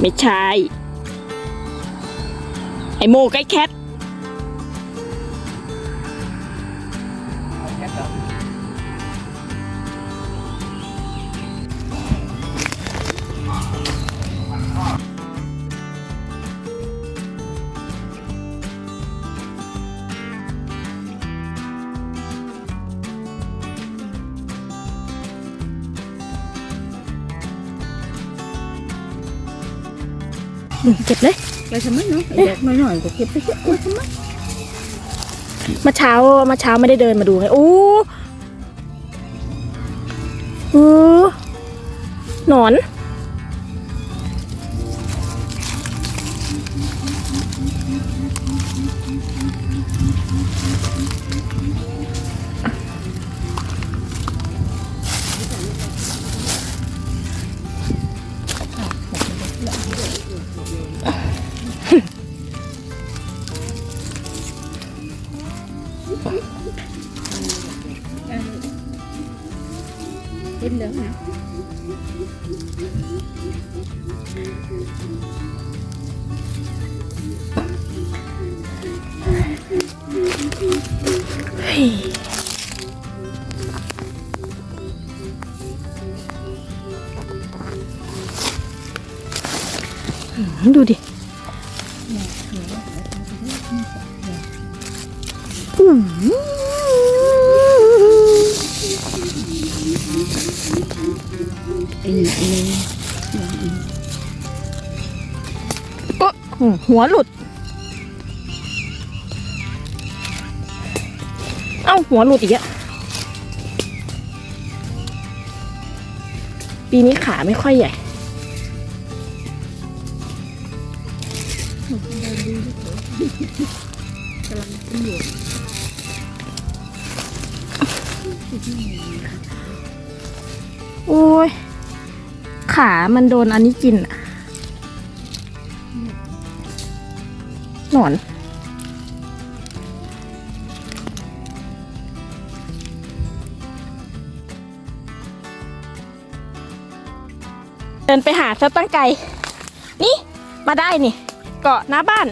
ไม่ใช่ ไอโมไกแคท เก็บเลยไปทำไมเนาะไอ้ดอกน้อยๆก็เก็บไปเถอะมาทำไมมาเช้ามาเช้าไม่ได้เดินมาดูไงอู้อู้หนอน เห็นแล้วนะเฮ้ยหืมดูดิ อ้นี่ไอ้นี่โอ๊ะหืมหัวหลุด เอ้าหัวหลุดอีกอะปีนี้ขาไม่ค่อยใหญ่กำลังกินอยู่ โอ้ย ขามันโดนอันนี้กินหนอน เดินไปหาซะตั้งไกล นี่ มาได้นี่ เกาะหน้าบ้าน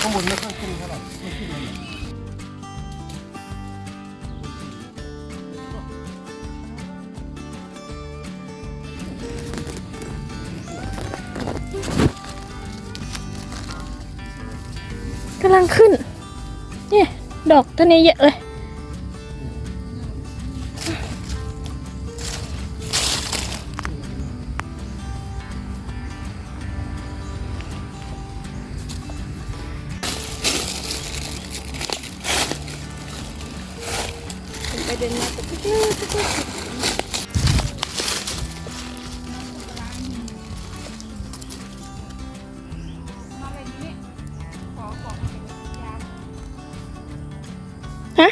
ข้างบนไม่ค่อยขึ้นเท่าไหร่ำลังขึ้น เนี่ย ดอกตัวนี้เยอะเลย ไปเดินมาตะกุกตะกุก ฮะ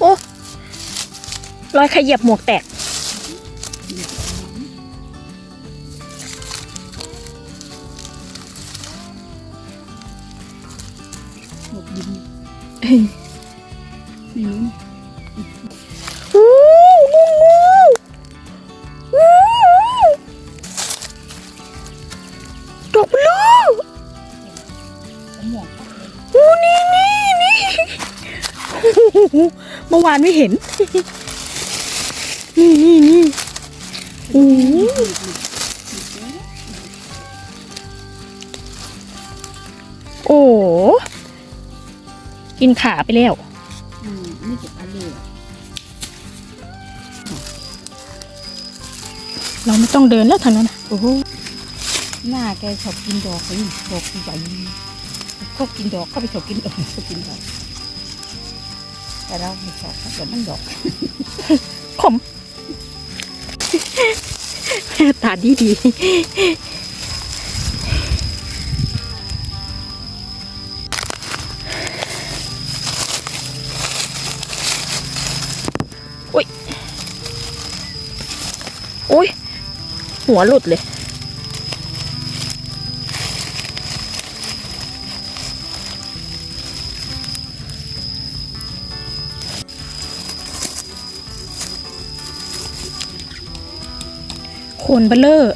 โอ้รอยขยับหมวกแตก นี่นู้นดอกเบลูหมวกอู้นี่นี่นี่เมื่อวานไม่เห็น นี่นี่นี่โอ้โอ้ กินขาไปแล้ว เราไม่ต้องเดินแล้วทางนั้นน่ะโอ้โหหน้าแกชอบกินดอกเลยดอกใหญ่ชอบกินดอกก็ไปชอบกินดอกชอบกินดอกแต่เราไม่ชอบเดี๋ยวมันดอกขมตาดีดีอุ้ยอุ้ย หัวหลุดเลย โคนเบลเลอร์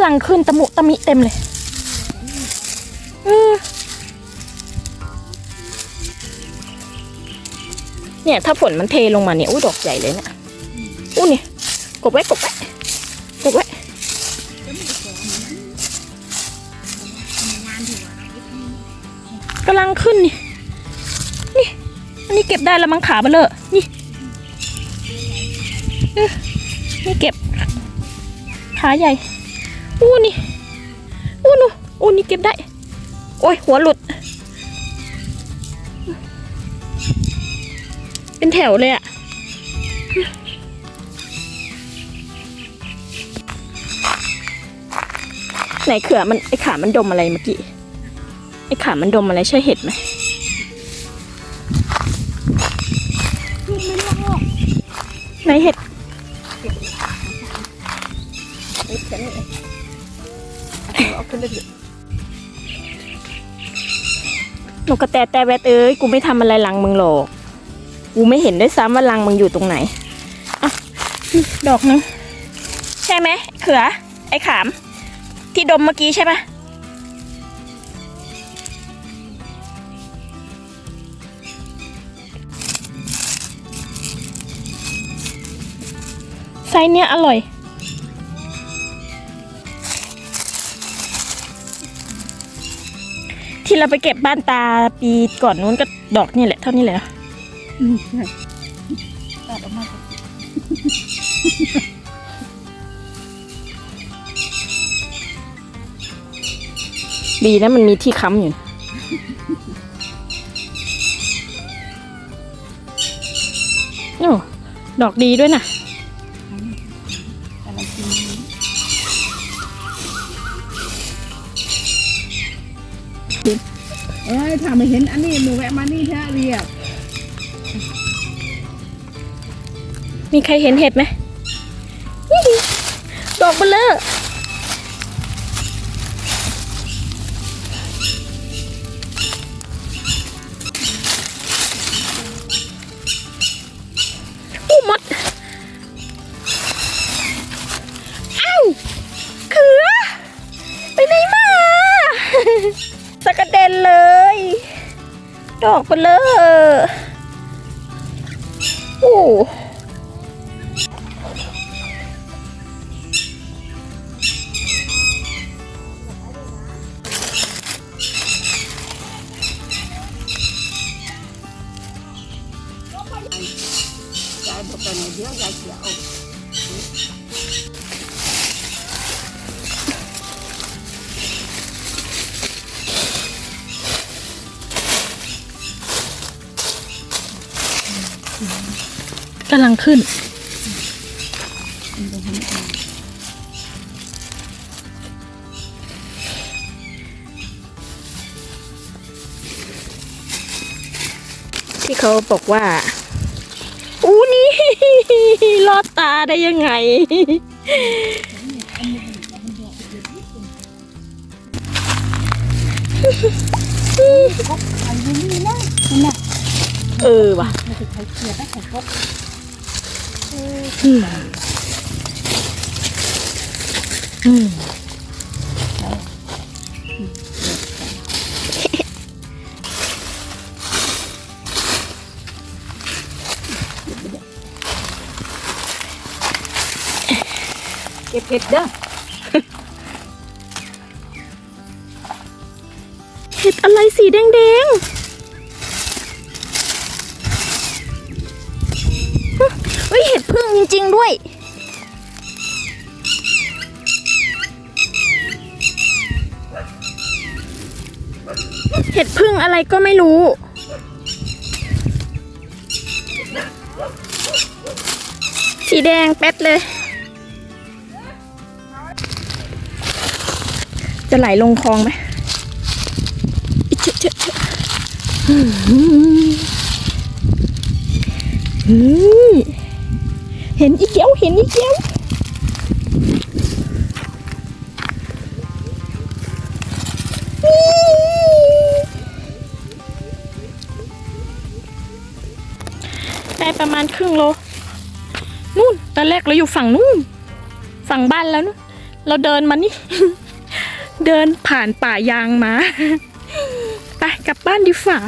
ำลังขึ้นตะมุตะมิเต็มเลยเนี่ย ถ้าฝนมันเทลงมาเนี่ย อุ้ยดอกใหญ่เลยเนี่ยอู้เนี่ยกดไว้กดไว้กดไว้กำลังขึ้นนี่นี่ อันนี้เก็บได้แล้วมังขาเบลเลอร์นี่นี่เก็บ ขาใหญ่ อู้นี่อู้นูอู้นี่เก็บได้ โอ้ยหัวหลุด เป็นแถวเลยอะไหนเขือมันไอขามันดมอะไรเมื่อกี้ ไอขามันดมอะไรใช่เห็ดไหมไหนเห็ดหนู หนูกระแตแต่แวดเอ้ยกูไม่ทำอะไรลังมึงหรอกกูไม่เห็นด้วยซ้ำว่าลังมึงอยู่ตรงไหนอะดอกนึงใช่ไหมเขือ ไอ้ขาม ที่ดมเมื่อกี้ใช่ปะไซส์เนี้ยอร่อย ที่เราไปเก็บบ้านตาปีก่อนนู้นก็ดอกนี่แหละเท่านี้แหละตัดออกมากดีนะมันมีที่ค้ำอยู่ โอ้ ดอกดีด้วยนะ ถ้าไม่เห็นอันนี้หนูแวะมานี่แท้เรียบมีใครเห็นเห็ดไหมนี่ดอกเบลเลอร์ ดอกเบลเลอร์โอ้ยายบอกไปไหนเดี๋ยวยายเสียเอา กำลังขึ้น ที่เขาบอกว่า อู้นี่ลอดตาได้ยังไง เออว่ะ อืมอืมเก็บเก็บเด้อเห็ดอะไรสีแดงๆ เฮ้ยเห็ดพึ่งจริง ๆ ด้วย เห็ดพึ่งอะไรก็ไม่รู้ สีแดงแป๊ดเลย จะไหลลงคลองไหมอืม เห็นอีเกียวเห็นอีเกียวได้ประมาณครึ่งโล นู่น ตอนแรกเราอยู่ฝั่งนู่น ฝั่งบ้านแล้วนู่นเราเดินมานี่ เดินผ่านป่ายางมา ไปกลับบ้านดีฝ่า